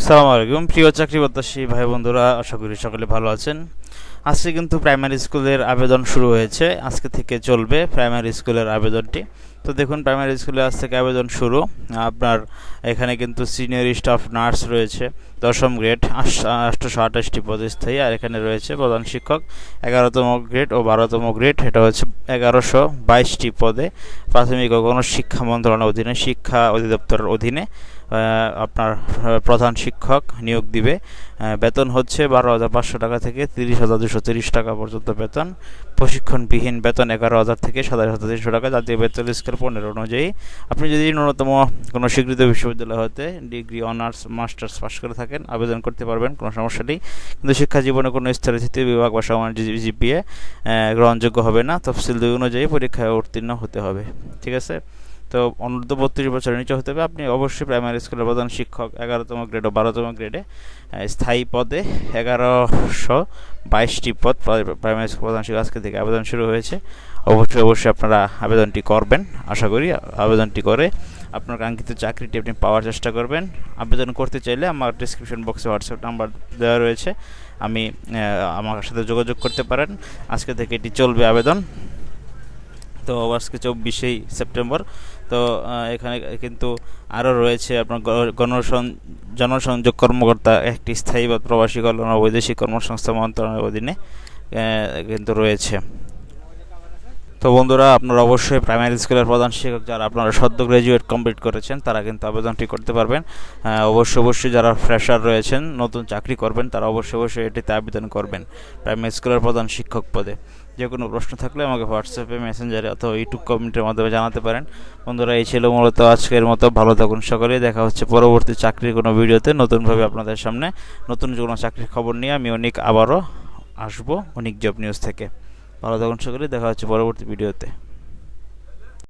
আসসালামু আলাইকুম। প্রিয় চাকরি প্রত্যাশী ভাই বন্ধুরা, আশা করি সকলে ভালো আছেন। আজকে কিন্তু প্রাইমারি স্কুলের আবেদন শুরু হয়েছে। আজকে থেকে চলবে প্রাইমারি স্কুলের আবেদনটি। তো দেখুন প্রাইমারি স্কুলে আজ থেকে আবেদন শুরু। আপনার এখানে কিন্তু সিনিয়র স্টাফ নার্স রয়েছে, দশম গ্রেড আটশোশো আঠাশটি পদে স্থায়ী আর এখানে রয়েছে প্রধান শিক্ষক, এগারোতম গ্রেড ও বারোতম গ্রেড এটা হচ্ছে এগারোশো বাইশটি পদে। প্রাথমিক ও গণশিক্ষা মন্ত্রণালয়ের অধীনে, শিক্ষা অধিদপ্তরের অধীনে আপনার প্রধান শিক্ষক নিয়োগ দিবে। বেতন হচ্ছে বারো হাজার পাঁচশো টাকা থেকে তিরিশ হাজার দুশো তিরিশ টাকা পর্যন্ত বেতন। প্রশিক্ষণবিহীন বেতন এগারো হাজার থেকে সাতাশ হাজার তিনশো টাকা, জাতীয় বেতন স্কেল পনেরো অনুযায়ী। আপনি যদি ন্যূনতম কোনো স্বীকৃত বিশ্ববিদ্যালয় হতে ডিগ্রি, অনার্স, মাস্টার্স পাশ করে থাকেন, আবেদন করতে পারবেন, কোনো সমস্যা নেই। কিন্তু শিক্ষা জীবনে কোনো স্তরে তৃতীয় বিভাগ বা সমান জিপিএ গ্রহণযোগ্য হবে না। তফসিল দুই অনুযায়ী পরীক্ষায় উত্তীর্ণ হতে হবে। ঠিক আছে? তো অনূর্ধ্ব বত্রিশ বছরের নিচে হতে হবে। আপনি অবশ্যই প্রাইমারি স্কুলের প্রধান শিক্ষক, এগারোতম গ্রেড ও বারোতম গ্রেডে স্থায়ী পদে এগারোশো বাইশটি পদ প্রাইমারি স্কুল প্রধান শিক্ষক আজকে থেকে আবেদন শুরু হয়েছে। অবশ্যই অবশ্যই আপনারা আবেদনটি করবেন। আশা করি আবেদনটি করে আপনার কাঙ্ক্ষিত চাকরিটি আপনি পাওয়ার চেষ্টা করবেন। আবেদন করতে চাইলে আমার ডিসক্রিপশন বক্সে হোয়াটসঅ্যাপ নাম্বার দেওয়া রয়েছে। আমি আমার সাথে যোগাযোগ করতে পারেন। আজকে থেকে এটি চলবে আবেদন। তো আজকে চব্বিশেই সেপ্টেম্বর। তো এখানে কিন্তু আরও রয়েছে আপনার গণসং, জনসংযোগ কর্মকর্তা, একটি স্থায়ী বা প্রবাসী কল্যাণ বৈদেশিক কর্মসংস্থা মন্ত্রণালয়ের অধীনে কিন্তু রয়েছে। তো বন্ধুরা, আপনারা অবশ্যই প্রাইমারি স্কুলের প্রধান শিক্ষক যারা আপনারা সদ্য গ্র্যাজুয়েট কমপ্লিট করেছেন, তারা কিন্তু আবেদনটি করতে পারবেন। অবশ্যই অবশ্যই যারা ফ্রেশার রয়েছেন, নতুন চাকরি করবেন, তারা অবশ্যই অবশ্যই এটিতে আবেদন করবেন প্রাইমারি স্কুলের প্রধান শিক্ষক পদে। যে কোনো প্রশ্ন থাকলে আমাকে হোয়াটসঅ্যাপে মেসেঞ্জারে অথবা ইউটিউব কমেন্টের মাধ্যমে জানাতে পারেন। বন্ধুরা, এই ছিল মূলত আজকের মতো। ভালো থাকুন সকলে দেখা হচ্ছে পরবর্তী চাকরির কোনো ভিডিওতে নতুনভাবে আপনাদের সামনে। নতুন কোনো চাকরির খবর নিয়ে আমি অনেক আবারও আসব অনেক জব নিউজ থেকে। ভালো থাকুন সকলে দেখা হচ্ছে পরবর্তী ভিডিওতে।